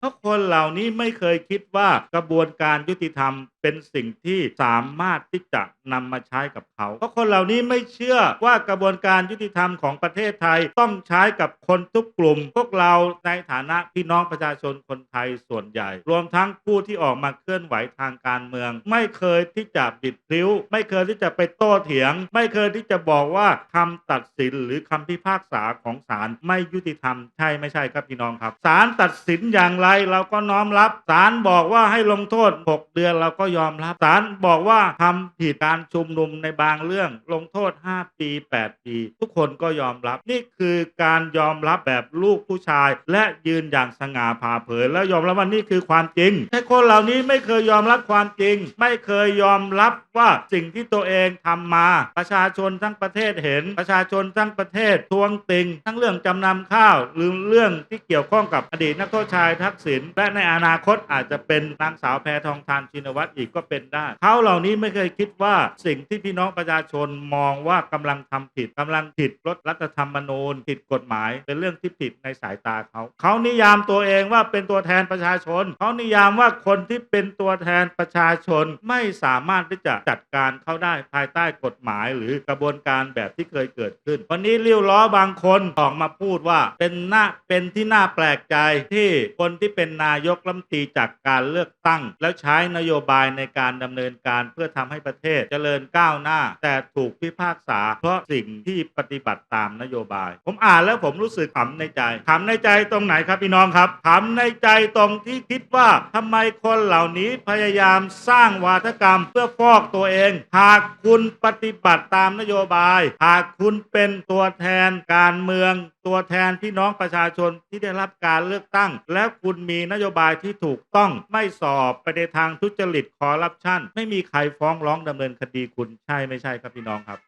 เพราะคนเหล่านี้ไม่เคยคิดว่ากระบวนการยุติธรรม เป็นสิ่งที่สามารถที่จะนำมาใช้กับเขา เพราะคนเหล่านี้ไม่เชื่อว่ากระบวนการยุติธรรมของประเทศไทยต้องใช้กับคนทุกกลุ่ม พวกเราในฐานะพี่น้องประชาชนคนไทยส่วนใหญ่ รวมทั้งผู้ที่ออกมาเคลื่อนไหวทางการเมือง ไม่เคยที่จะบิดพลิ้ว ไม่เคยที่จะไปโต้เถียง ไม่เคยที่จะบอกว่าคำตัดสินหรือคำพิพากษาของศาลไม่ยุติธรรมใช่ไม่ใช่ครับพี่น้องครับศาลตัดสินอย่างไรเราก็น้อมรับศาลบอกว่าให้ลงโทษ 6 เดือนเราก็ยอมรับศาลบอกว่าทำผิดการชุมนุมในบางเรื่อง ลงโทษ 5 ปี 8 ปี ทุกคนก็ยอมรับนี่คือการยอมรับแบบลูกผู้ชาย และยืนอย่างสง่าผ่าเผย แล้วยอมรับว่านี่คือความจริงแต่คนเหล่านี้ไม่เคยยอมรับความจริง ไม่เคยยอมรับว่าสิ่งที่ตัวเองทำมา ประชาชนทั้งประเทศเห็น ประชาชนทั้งประเทศทวงติง ทั้งเรื่องจำนำข้าวหรือเรื่องที่เกี่ยวข้องกับอดีตนักโทษชายทักษิณและในอนาคตอาจจะเป็นนางสาวแพทองทานชินวัตรอีกก็เป็นได้เขาเหล่านี้ไม่เคยคิดว่าสิ่งที่พี่น้องประชาชนมองว่ากำลังทำผิดกำลังผิดลดรัฐธรรมนูญผิดกฎหมาย เป็นเรื่องที่ผิดในสายตาเขาเขานิยามตัวเองว่าเป็นตัวแทนประชาชนเขานิยามว่าคนที่เป็นตัวแทนประชาชนไม่สามารถที่จะจัดการเขาได้ภายใต้กฎหมาย หรือกระบวนการแบบที่เคยเกิดขึ้น วันนี้เลี้ยวล้อบางคนออกมาพูดว่าเป็นหน้าเป็นที่น่าแปลกใจที่คนที่เป็นนายกรัฐมนตรีจากการเลือกตั้ง แล้วใช้นโยบายในการดำเนินการเพื่อทำให้ประเทศเจริญก้าวหน้า แต่ถูกพิพากษา เพราะสิ่งที่ปฏิบัติตามนโยบาย ผมอ่านแล้วผมรู้สึกขำในใจขำในใจตรงไหนครับพี่น้องครับขำในใจตรงที่คิดว่าทำไมคนเหล่านี้พยายามสร้างวาทกรรมเพื่อฟอกตัวเอง หากคุณปฏิบัติตามนโยบาย หากคุณเป็นตัวแทนการเมืองตัวแทนพี่น้องประชาชนที่ได้รับการเลือกตั้ง แล้วคุณมีนโยบายที่ถูกต้องไม่สอบไปในทางทุจริตคอร์รัปชันไม่มีใครฟ้องร้องดำเนินคดีคุณใช่ไม่ใช่ครับพี่น้องครับ